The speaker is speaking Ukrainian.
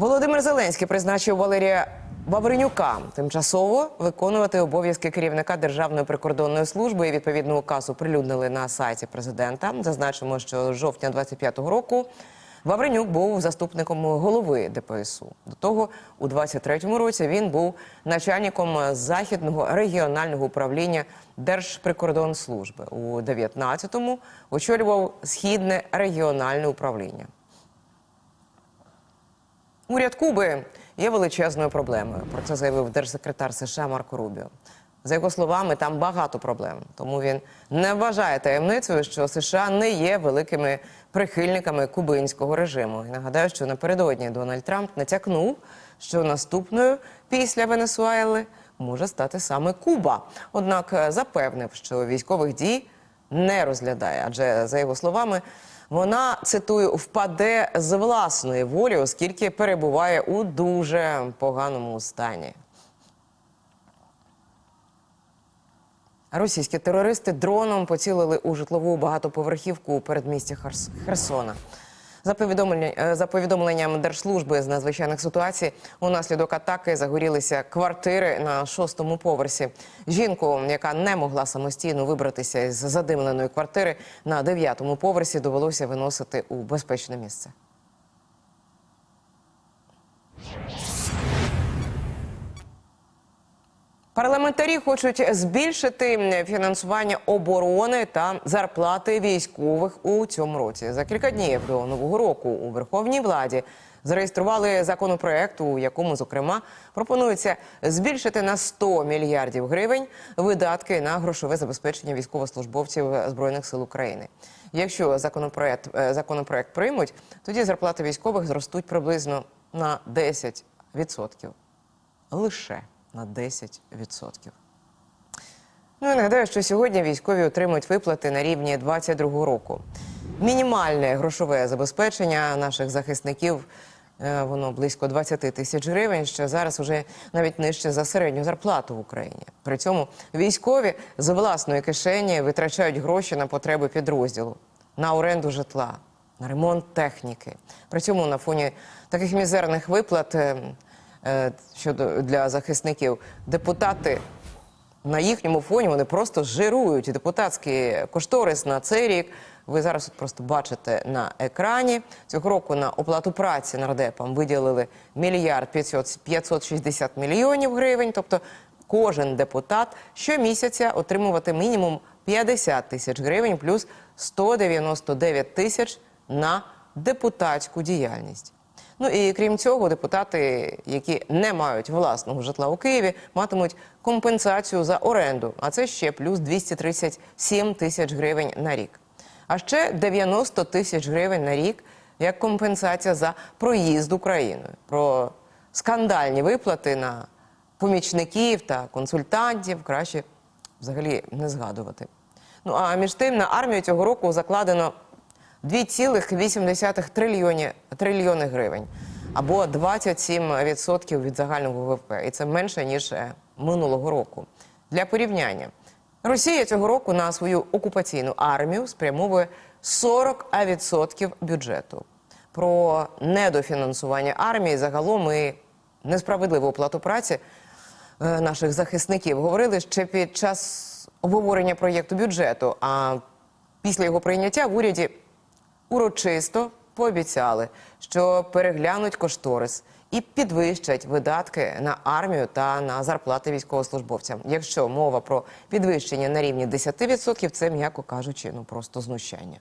Володимир Зеленський призначив Валерія Вавренюка тимчасово виконувати обов'язки керівника Державної прикордонної служби. І відповідну указу прилюднили на сайті президента. Зазначимо, що з жовтня 25-го року Вавренюк був заступником голови ДПСУ. До того у 23-му році він був начальником західного регіонального управління Держприкордонслужби. У 19-му очолював східне регіональне управління. Уряд Куби є величезною проблемою. Про це заявив держсекретар США Марко Рубіо. За його словами, там багато проблем. Тому він не вважає таємницею, що США не є великими прихильниками кубинського режиму. І нагадаю, що напередодні Дональд Трамп натякнув, що наступною після Венесуели може стати саме Куба. Однак е, запевнив, що військових дій не розглядає, адже за його словами. Вона цитую впаде з власної волі, оскільки перебуває у дуже поганому стані. Російські терористи дроном поцілили у житлову багатоповерхівку у передмісті Херсона. За, повідомлення, е, за повідомленням Держслужби з надзвичайних ситуацій, унаслідок атаки загорілися квартири на шостому поверсі. Жінку, яка не могла самостійно вибратися із задимленої квартири на дев'ятому поверсі, довелося виносити у безпечне місце. Парламентарі хочуть збільшити фінансування оборони та зарплати військових у цьому році. За кілька днів до нового року у Верховній Владі зареєстрували законопроект, у якому зокрема пропонується збільшити на 100 мільярдів гривень видатки на грошове забезпечення військовослужбовців збройних сил України. Якщо законопроект, е, законопроект приймуть, тоді зарплати військових зростуть приблизно на 10%. Лише на 10%. Ну і нагадаю, що сьогодні військові отримують виплати на рівні 22 року. Мінімальне грошове забезпечення наших захисників е, воно близько 20 тисяч гривень, що зараз вже навіть нижче за середню зарплату в Україні. При цьому військові з власної кишені витрачають гроші на потреби підрозділу, на оренду житла, на ремонт техніки. При цьому на фоні таких мізерних виплат е, щодо для захисників депутати на їхньому фоні вони просто жирують. І Депутатський кошторис на цей рік. Ви зараз от просто бачите на екрані. Цього року на оплату праці нардепам виділили мільярд 500 560 мільйонів гривень. Тобто кожен депутат щомісяця отримувати мінімум 50 тисяч гривень плюс 199 тисяч на депутатську діяльність. Ну і крім цього, депутати, які не мають власного житла у Києві, матимуть компенсацію за оренду, а це ще плюс 237 тисяч гривень на рік. А ще 90 тисяч гривень на рік як компенсація за проїзд Україною. Про скандальні виплати на помічників та консультантів краще взагалі не згадувати. Ну а між тим на армію цього року закладено 2,8 трильйони, трильйони гривень або 27% від загального ВВП. І це менше ніж е, минулого року. Для порівняння Росія цього року на свою окупаційну армію спрямовує 40% бюджету. Про недофінансування армії загалом і несправедливу оплату праці е, наших захисників говорили ще під час обговорення проєкту бюджету. А після його прийняття в уряді урочисто пообіцяли, що переглянуть кошторис і підвищать видатки на армію та на зарплати військовослужбовцям. Якщо мова про підвищення на рівні 10%, це м'яко кажучи, ну просто знущання.